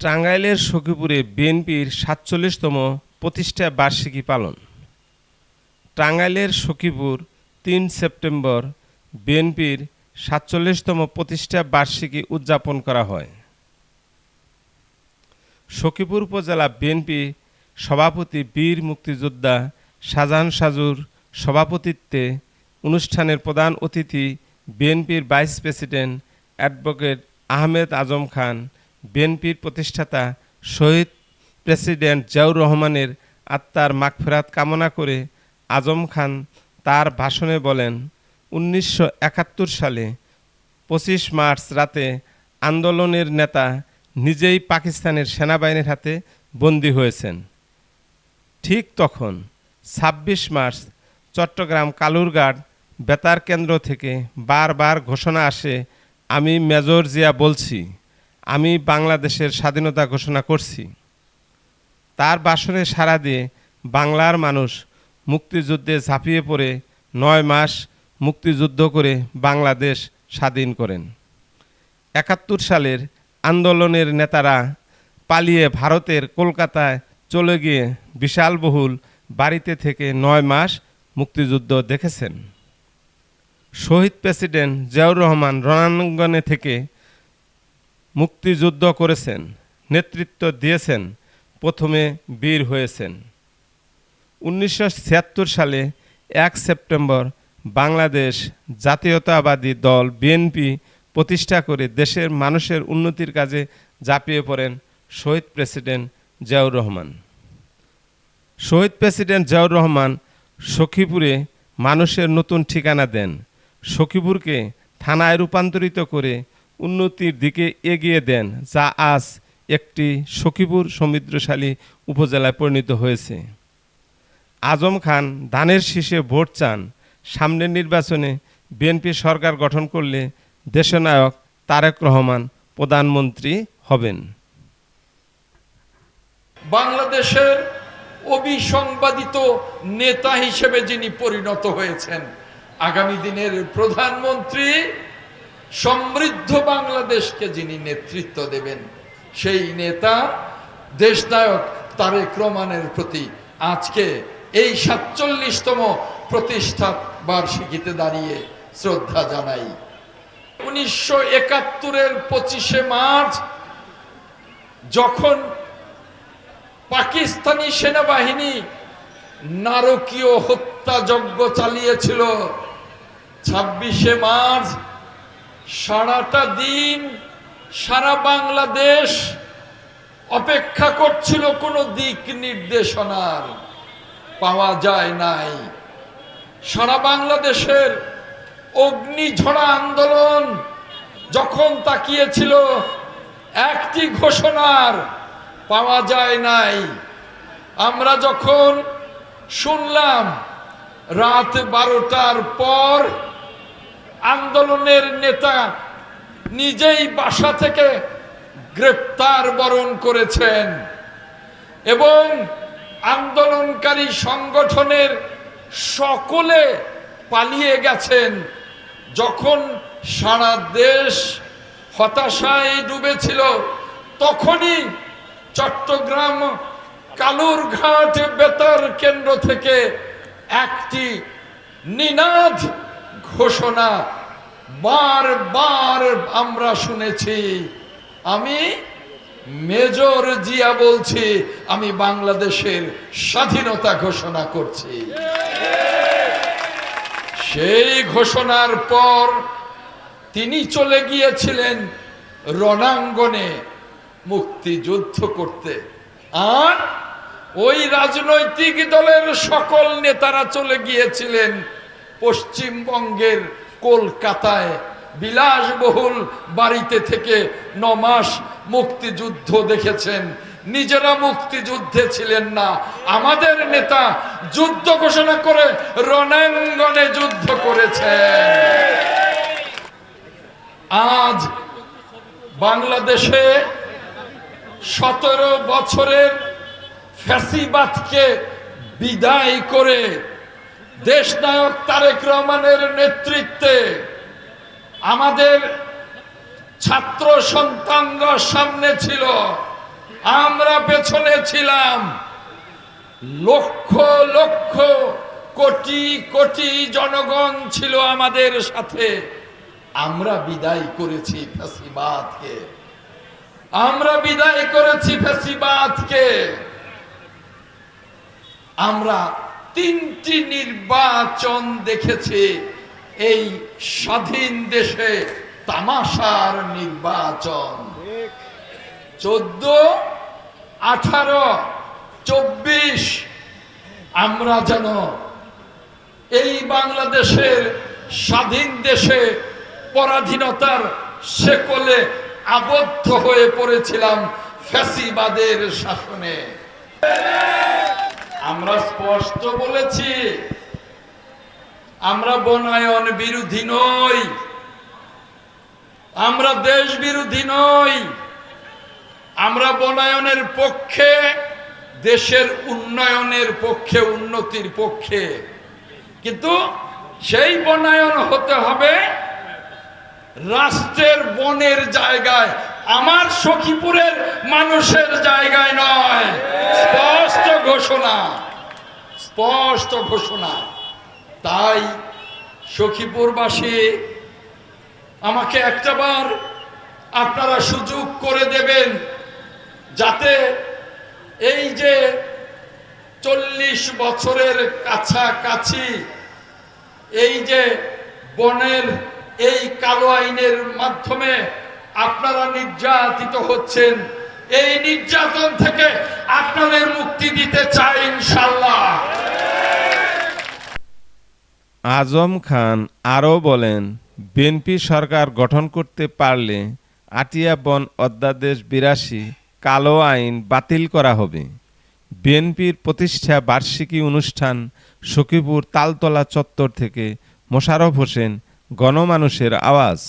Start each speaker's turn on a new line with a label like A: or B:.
A: টাঙ্গাইলের সখীপুরে বিএনপির সাতচল্লিশতম প্রতিষ্ঠা বার্ষিকী পালন। টাঙ্গাইলের সখীপুর তিন সেপ্টেম্বর বিএনপির সাতচল্লিশতম প্রতিষ্ঠা বার্ষিকী উদযাপন করা হয়। সখীপুর উপজেলা বিএনপি সভাপতি বীর মুক্তিযোদ্ধা শাহজাহান সাজুর সভাপতিত্বে অনুষ্ঠানের প্রধান অতিথি বিএনপির vice president advocate Ahmed Azam Khan বিএনপির প্রতিষ্ঠাতা শহীদ প্রেসিডেন্ট জিয়াউর রহমানের আত্মার মাগফেরাত কামনা করে আজম খান তার ভাষণে বলেন, উনিশশো একাত্তর সালে পঁচিশ মার্চ রাতে আন্দোলনের নেতা নিজেই পাকিস্তানের সেনাবাহিনীর হাতে বন্দী হয়েছেন। ঠিক তখন ছাব্বিশ মার্চ চট্টগ্রাম কালুরঘাট বেতার কেন্দ্র থেকে বারবার ঘোষণা আসে, আমি মেজর জিয়া বলছি। আমি বাংলাদেশের স্বাধীনতা ঘোষণা করছি। তার বাসনে সাড়া দিয়ে বাংলার মানুষ মুক্তিযুদ্ধে ঝাঁপিয়ে পড়ে নয় মাস মুক্তিযুদ্ধ করে বাংলাদেশ স্বাধীন করেন। একাত্তর সালের আন্দোলনের নেতারা পালিয়ে ভারতের কলকাতায় চলে গিয়ে বিশালবহুল বাড়িতে থেকে নয় মাস মুক্তিযুদ্ধ দেখেছেন। শহীদ প্রেসিডেন্ট জিয়াউর রহমান রণাঙ্গনে থেকে মুক্তিযুদ্ধ করেছেন, নেতৃত্ব দিয়েছেন, প্রথমে বীর হয়েছেন। উনিশশো ছিয়াত্তর সালে এক সেপ্টেম্বর বাংলাদেশ জাতীয়তাবাদী দল বিএনপি প্রতিষ্ঠা করে দেশের মানুষের উন্নতির কাজে ঝাঁপিয়ে পড়েন শহীদ প্রেসিডেন্ট জিয়াউর রহমান। শহীদ প্রেসিডেন্ট জিয়াউর রহমান সখীপুরে মানুষের নতুন ঠিকানা দেন। সখীপুরকে থানায় রূপান্তরিত করে উন্নতির দিকে এগিয়ে দেন, যা আজ একটি সখীপুর সমৃদ্ধশালী উপজেলায় পরিণত হয়েছে। আজম খান ধানের শীষে ভোট চান। সামনের নির্বাচনে বিএনপি সরকার গঠন করলে দেশনায়ক তারেক রহমান প্রধানমন্ত্রী হবেন।
B: বাংলাদেশের অবিসংবাদিত নেতা হিসেবে যিনি পরিণত হয়েছেন, আগামী দিনের প্রধানমন্ত্রী সমৃদ্ধ বাংলাদেশকে যিনি নেতৃত্ব দেবেন, সেই নেতা দেশনায়ক তারেক রহমানের প্রতি আজকে এই সাতচল্লিশতম প্রতিষ্ঠা বার্ষিকীতে দাঁড়িয়ে শ্রদ্ধা জানাই। উনিশশো একাত্তরের পঁচিশে মার্চ যখন পাকিস্তানি সেনাবাহিনী নারকীয় হত্যাযজ্ঞ চালিয়েছিল, ছাব্বিশে মার্চ সারাটা দিন সারা বাংলাদেশ অপেক্ষা করছিল, কোনো দিক নির্দেশনার পাওয়া যায় নাই। সারা বাংলাদেশের অগ্নিঝরা আন্দোলন যখন তাকিয়েছিল, একটি ঘোষণার পাওয়া যায় নাই। আমরা যখন শুনলাম, রাত বারোটার পর আন্দোলনের নেতা নিজেই বাসা থেকে গ্রেপ্তার বরণ করেছেন এবং আন্দোলনকারী সংগঠনের সকলে পালিয়ে গেছেন যখন সারা দেশ হতাশায় ডুবেছিল, তখনই চট্টগ্রাম কালুরঘাট বেতার কেন্দ্র থেকে একটি নিনাদ ঘোষণা বারবার আমরা শুনেছি। আমি মেজর জিয়া বলছি, আমি বাংলাদেশের স্বাধীনতা ঘোষণা করছি। সেই ঘোষণার পর তিনি চলে গিয়েছিলেন রণাঙ্গনে মুক্তিযুদ্ধ করতে। আর ওই রাজনৈতিক দলের সকল নেতারা চলে গিয়েছিলেন পশ্চিমবঙ্গের কলকাতায় বিলাসবহুল বাড়িতে থেকে নমাস মুক্তিযুদ্ধ দেখেছেন। নিজেরা মুক্তিযুদ্ধে ছিলেন না। আমাদের নেতা যুদ্ধ ঘোষণা করে রণাঙ্গনে যুদ্ধ করেছেন। আজ বাংলাদেশে সতেরো বছরের ফ্যাসিবাদকে বিদায় করে দেশনায়ক তারেক রহমানের নেতৃত্বে আমাদের ছাত্র সন্তানরা সামনে ছিল, আমরা পেছনে ছিলাম। লক্ষ লক্ষ, কোটি কোটি জনগণ ছিল আমাদের সাথে। আমরা বিদায় করেছি ফ্যাসিবাদকে। আমরা বিদায় করেছি ফ্যাসিবাদকে। আমরা তিনটি নির্বাচন দেখেছে এই স্বাধীন দেশে তামাশার নির্বাচন। চোদ্দ, আঠারো, চব্বিশ, আমরা যেন এই বাংলাদেশের স্বাধীন দেশে পরাধীনতার শেকলে আবদ্ধ হয়ে পড়েছিলাম ফ্যাসিবাদের শাসনে। আমরা স্পষ্ট বলেছি, আমরা বনায়ন বিরোধী নই, আমরা দেশ বিরোধী নই, আমরা বনায়নের পক্ষে, দেশের উন্নয়নের পক্ষে, উন্নতির পক্ষে। কিন্তু সেই বনায়ন হতে হবে রাষ্ট্রের বনের জায়গায় আমার সখীপুরের মানুষের জায়গায় নয়। স্পষ্ট ঘোষণা। স্পষ্ট ঘোষণা। তাই সখীপুরবাসী, আমাকে একটাবার আপনারা সুযোগ করে দেবেন যাতে এই যে চল্লিশ বছরের কাছাকাছি এই যে বনের এই কালো আইনের মাধ্যমে আপনারা নির্যাতিত হচ্ছেন। এই নির্যাতন থেকে আপনাদের মুক্তি দিতে চাই ইনশাল্লাহ
A: আজম খান আরও বলেন, বিএনপি সরকার গঠন করতে পারলে আটিয়া বন অধ্যাদেশ বিরাশি কালো আইন বাতিল করা হবে। বিএনপির প্রতিষ্ঠা বার্ষিকী অনুষ্ঠান সখীপুর তালতলা চত্বর থেকে মোশাররফ হোসেন গণমানুষের আওয়াজ।